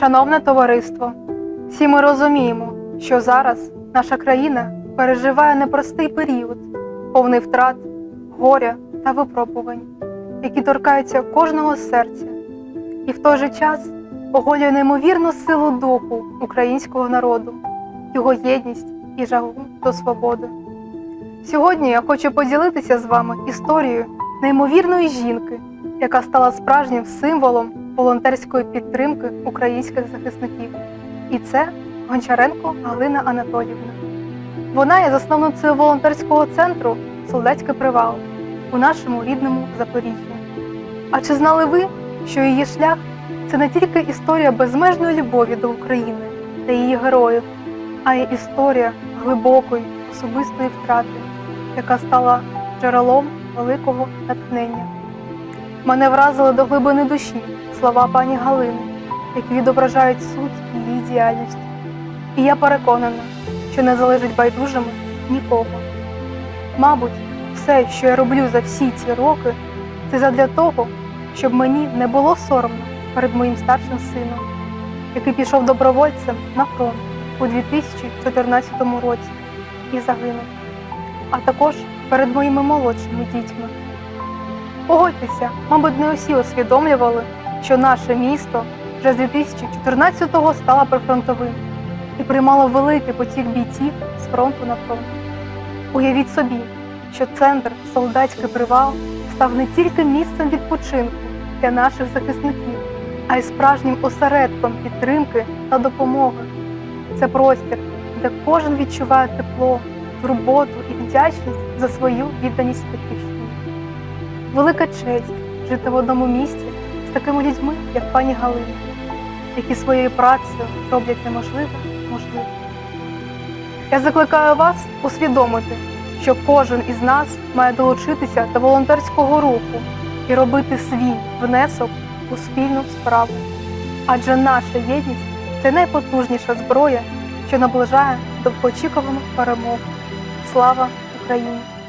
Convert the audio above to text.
Шановне товариство, всі ми розуміємо, що зараз наша країна переживає непростий період, повний втрат, горя та випробувань, які торкаються кожного серця, і в той же час оголює неймовірну силу духу українського народу, його єдність і жагу до свободи. Сьогодні я хочу поділитися з вами історією неймовірної жінки, яка стала справжнім символом волонтерської підтримки українських захисників. І це Гончаренко Галина Анатоліївна. Вона є засновницею волонтерського центру Солдатський привал у нашому рідному Запоріжжі. А чи знали ви, що її шлях це не тільки історія безмежної любові до України та її героїв, а й історія глибокої особистої втрати, яка стала джерелом великого натхнення. Мене вразили до глибини душі слова пані Галини, які відображають суть її діяльності. І я переконана, що не залежить байдужими нікого. Мабуть, все, що я роблю за всі ці роки, це задля того, щоб мені не було соромно перед моїм старшим сином, який пішов добровольцем на фронт у 2014 році і загинув, а також перед моїми молодшими дітьми. Погодьтеся, мабуть, не усі усвідомлювали, що наше місто вже з 2014-го стало прифронтовим і приймало великий потік бійців з фронту на фронт. Уявіть собі, що центр солдатський привал став не тільки місцем відпочинку для наших захисників, а й справжнім осередком підтримки та допомоги. Це простір, де кожен відчуває тепло, турботу і вдячність за свою відданість батьківщині. Велика честь жити в одному місці з такими людьми, як пані Галина, які своєю працею роблять неможливе можливим. Я закликаю вас усвідомити, що кожен із нас має долучитися до волонтерського руху і робити свій внесок у спільну справу. Адже наша єдність це найпотужніша зброя, що наближає довгоочікувану перемогу. Слава Україні!